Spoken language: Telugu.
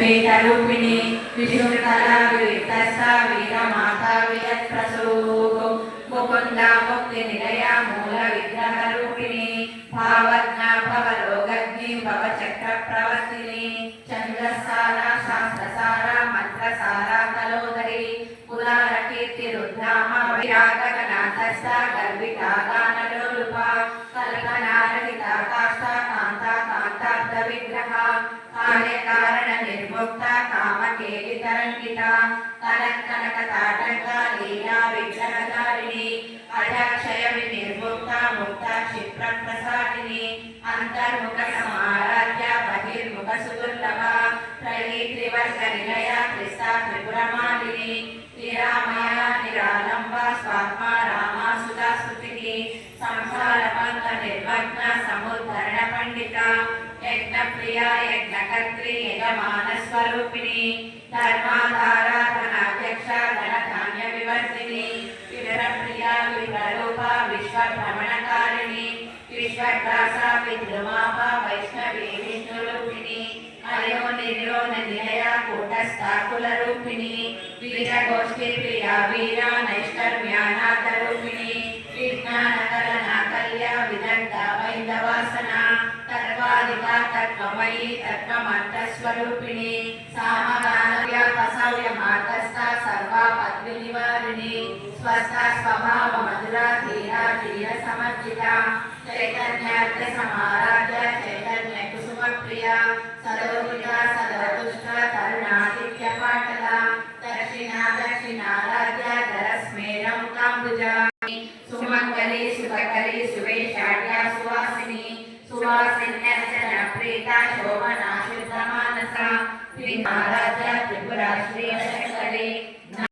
పీఠరూపిణి విష్ణుకళా వివిధస్తా వీరమాతా వియత్ప్రసూకు ముకుంద ముక్తి నిలయ మూల విగ్రహ రూపిణి భావజ్ఞ భవలోగజ్ఞి భవ చక్ర ప్రవర్తిని చంద్రసార శాస్త్రసార మంత్రసార కారణ కామకేలి తరంగిత కనక తాటంక లీలా విగ్రహధారిణి. అజాక్షయ వినిర్ముక్త ముక్త క్షిప్ర ప్రసాదిని. అంతర్ముఖ సమారాధ్య బహిర్ముఖ సుదుర్లభ. త్రయీ త్రివర్గ నిలయ క్రిస్త త్రిపురమాలిని. శ్రీరామయ నిరాలంబ స్వాత్మ రామ సుధా సంసార పంక నిర్మగ్న సముద్ధరణ పండిత. ప్రియ యజ్ఞకర్త్రి యజమాన స్వరూపిణి ధర్మాధారాధనాధ్యక్ష ధన ధాన్య వివర్ధిని వివర ప్రియ వివరూప విశ్వ భ్రమణకారిణి విశ్వదాస విద్రుమాప వైష్ణవి విష్ణురూపిణి అయో నిర్యోన నిలయ తత్వమయీ తత్వమంత స్వరూపిణి సామగాన వ్యాపసవ్య మార్గస్థ సర్వాపద్వి నివారిణి స్వస్థ స్వభావ మధుర ధీర ధీర సమర్జిత చైతన్యార్థ సమారాధ్య చైతన్య కుసుమ ప్రియ సదోదుష్ట కరుణాదిత్య పాటల దక్షిణ దక్షిణారాధ్య ధర స్మేరం కాంబుజ సుమంగళి సుభకరి సువేషాఢ్య सुवासिन्यर्चन प्रीता शोभना शुद्धमानसा श्रीमहाराजा त्रिपुरा श्री